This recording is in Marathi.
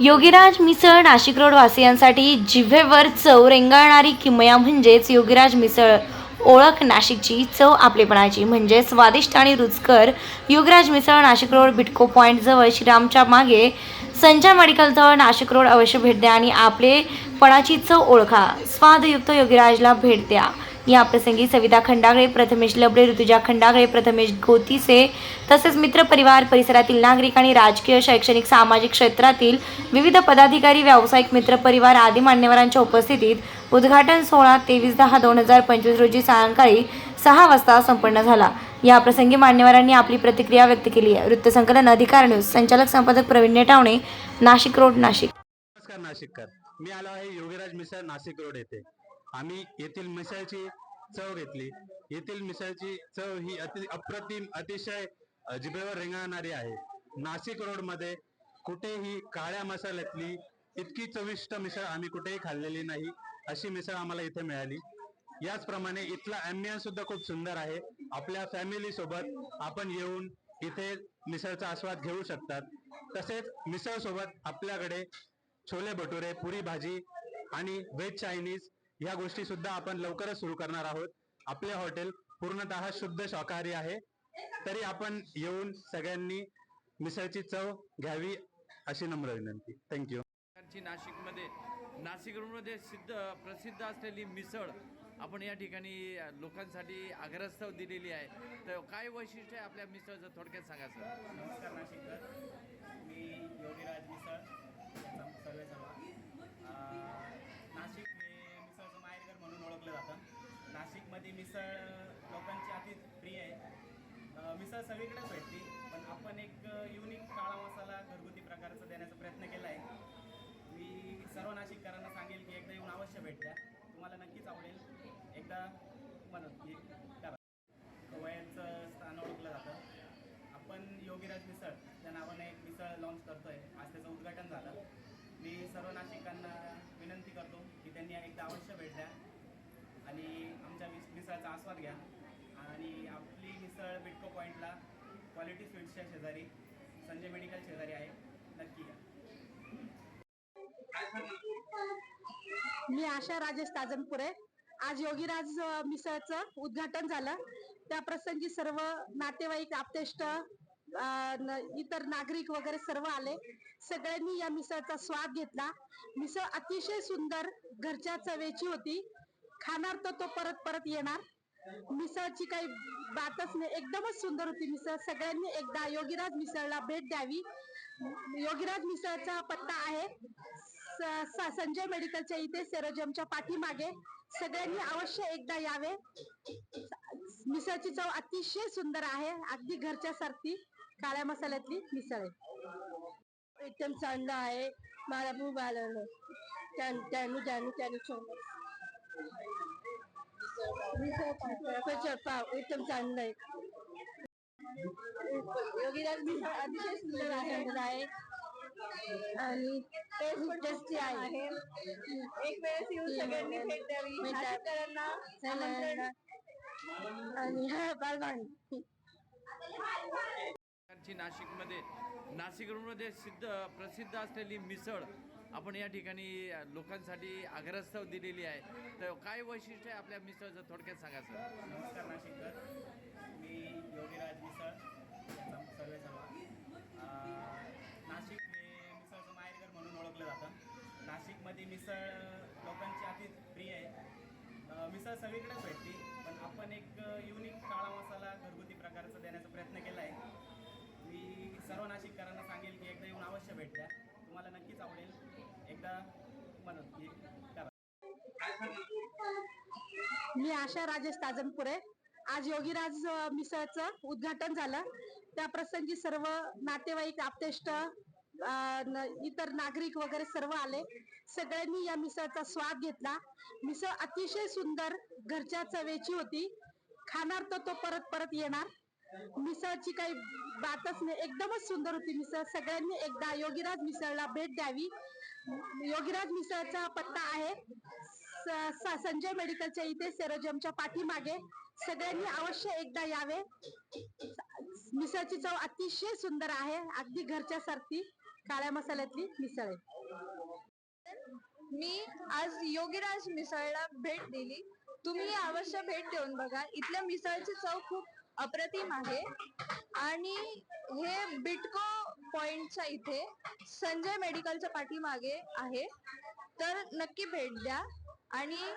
योगीराज मिसळ नाशिक रोड वासियांसाठी जिव्हेवर चव रेंगाळणारी किमया म्हणजेच योगीराज मिसळ. ओळख नाशिकची चव आपलेपणाची म्हणजे स्वादिष्ट आणि रुचकर योगराज मिसळ नाशिक रोड बिटको पॉईंट जवळ श्रीरामच्या मागे. संजय मेडिकलजवळ नाशिक रोड अवश्य भेट द्या आणि आपलेपणाची चव ओळखा. स्वादयुक्त योगीराजला भेट द्या. या प्रसंगी सविता खंडागळे प्रथमेश लबडे ऋतुजा खंडागळे प्रथमेश गोतीसे तसेच मित्रपरिवार परिसरातील नागरिक आणि राजकीय शैक्षणिक सामाजिक क्षेत्रातील विविध पदाधिकारी व्यावसायिक मित्रपरिवार आदी मान्यवरांच्या उपस्थितीत उद्घाटन सोहळा तेवीस दहा दोन हजार पंचवीस रोजी सायंकाळी सहा वाजता संपन्न झाला. या प्रसंगी मान्यवरांनी आपली प्रतिक्रिया व्यक्त केली आहे. वृत्तसंकलन अधिकार न्यूज संचालक संपादक प्रवीण नेटावणे नाशिक रोड नाशिक. नमस्कार नाशिककर. मी आलो आहे योगीराज मिसळ नाशिक रोड येथे. आम्ही येथील मिसळची चव घेतली. येथील मिसळची चव ही अति अप्रतिम अतिशय जिभेवर रेंगाळणारी आहे. नाशिक रोडमध्ये कुठेही काळ्या मसाल्यातली इतकी चविष्ट मिसळ आम्ही कुठेही खाल्लेली नाही अशी मिसळ आम्हाला इथे मिळाली. याचप्रमाणे इथला अँबियन्स सुद्धा खूप सुंदर आहे. आपल्या फॅमिली सोबत आपण येऊन इथे मिसळचा आस्वाद घेऊ शकतात. तसेच मिसळ सोबत आपल्याकडे छोले भटुरे पुरी भाजी आणि व्हेज चायनीज ह्या गोष्टी सुद्धा आपण लवकरच सुरू करणार आहोत. आपले हॉटेल पूर्णतः शुद्ध शाकाहारी आहे. तरी आपण येऊन सगळ्यांनी मिसळची चव घ्यावी अशी नम्र विनंती. थँक्यू नाशिकमध्ये नाशिक रोडमध्ये सिद्ध प्रसिद्ध असलेली मिसळ आपण या ठिकाणी लोकांसाठी आग्रस्तव दिलेली आहे. तर काय वैशिष्ट्य आहे आपल्या मिसळचं? थोडक्यात सांगा सर. नमस्कार नाशिककर. मी योगीराज मिसळ. सर्वे सर्वा. अं, नाशिक ओळखलं जातं. नाशिकमध्ये मिसळ लोकांची अति प्रिय आहे. मिसळ सगळीकडेच भेटते पण आपण एक युनिक काळा मसाला घरगुती प्रकारचा देण्याचा प्रयत्न केला आहे मी सर्व नाशिककरांना सांगेल की एकदा येऊन अवश्य भेट द्या. तुम्हाला नक्कीच आवडेल. एकदा म्हणत की करा. वयाचं स्थान ओळखलं जातं. आपण योगीराज मिसळ या नावाने एक मिसळ लॉन्च करतोय. आज त्याचं उद्घाटन झालं. मी सर्व नाशिकांना विनंती करतो की त्यांनी एकदा अवश्य भेट द्या. आणि आमच्या मिस मिसळचा आस्वाद घ्या. आणि आपली मिसळ बिटको पॉईंटला क्वालिटी स्वीट्सच्या शेजारी संजय मेडिकल शेजारी आहे. नक्की या मी आशा राजेश ताजनपुरे. आज योगीराज अ, मिसळचं उद्घाटन झालं. त्या प्रसंगी सर्व नातेवाईक आपतेष्ट इतर नागरिक वगैरे सर्व आले. सगळ्यांनी या मिसळचा स्वाद घेतला. मिसळ अतिशय सुंदर घरच्या चवेची होती. खाणार तर तो परत परत येणार. मिसळची काही बातच नाही. एकदमच सुंदर होती मिसळ. सगळ्यांनी एकदा योगीराज मिसळला भेट द्यावी. योगीराज मिसळचा पत्ता आहे. स- संजय मेडिकलच्या इथे सेरोजमच्या पाठीमागे. सगळ्यांनी अवश्य एकदा यावे. मिसळची चव अतिशय सुंदर आहे. अगदी घरच्या सारखी काळ्या मसाल्यातली मिसळ आहे. एकदम चांगलं आहे. मला खूप आलं त्यानु त्यानु त्यानु त्यांनी मिसळ पाव एकदम चांगलं आहे योगीराज मिसळ अतिशय सुंदर आहे आणि खूप टेस्टी आहे एक वेळेस येऊन सगळ्यांनी भेट द्यावी नाशिककरांना आणि हा बाय प्रकारची नाशिकमध्ये नाशिक रोडमध्ये सिद्ध प्रसिद्ध असलेली मिसळ आपण या ठिकाणी लोकांसाठी आग्रस्तव दिलेली आहे. तर काय वैशिष्ट्य आहे आपल्या मिसळचं थोडक्यात सांगा सर. नमस्कार नाशिककर मी योगीराज मिसळ याचा सर्वे नाशिक हे मिसळचं माहेरघर म्हणून ओळखलं जातं. नाशिकमध्ये मिसळ लोकांची अति प्रिय आहे. मिसळ सगळीकडेच भेटते पण आपण एक युनिक काळा मसाला घरगुती प्रकारचा देण्याचा प्रयत्न केला आहे. मी सर्व नाशिककरांना सांगेल की एकदा येऊन अवश्य भेट द्या. करा. मी आशा राजेश ताजनपुरे. आज योगीराज अ, मिसळचं उद्घाटन झालं. त्या प्रसंगी सर्व नातेवाईक आपतेष्ट इतर नागरिक वगैरे सर्व आले. सगळ्यांनी या मिसळचा स्वाद घेतला. मिसळ अतिशय सुंदर घरच्या चवेची होती. खाणार तर तो परत परत येणार. मिसळची काही बातच नाही. एकदमच सुंदर होती मिसळ. सगळ्यांनी एकदा योगीराज मिसळला भेट द्यावी. योगीराज मिसळचा पत्ता आहे. संजय मेडिकलच्या इथे सेरोजमच्या पाठीमागे. सगळ्यांनी अवश्य एकदा यावे. मिसळची चव अतिशय सुंदर आहे. अगदी घरच्या सारखी काळ्या मसाल्यातली मिसळ आहे. मी आज योगीराज मिसळला भेट दिली. तुम्ही अवश्य भेट देऊन बघा. इथल्या मिसळची चव खूप अप्रतिम आहे. आणि हे बिटको पॉइंटच्या इथे संजय मेडिकलच्या पाठीमागे आहे. तर नक्की भेट द्या. आणि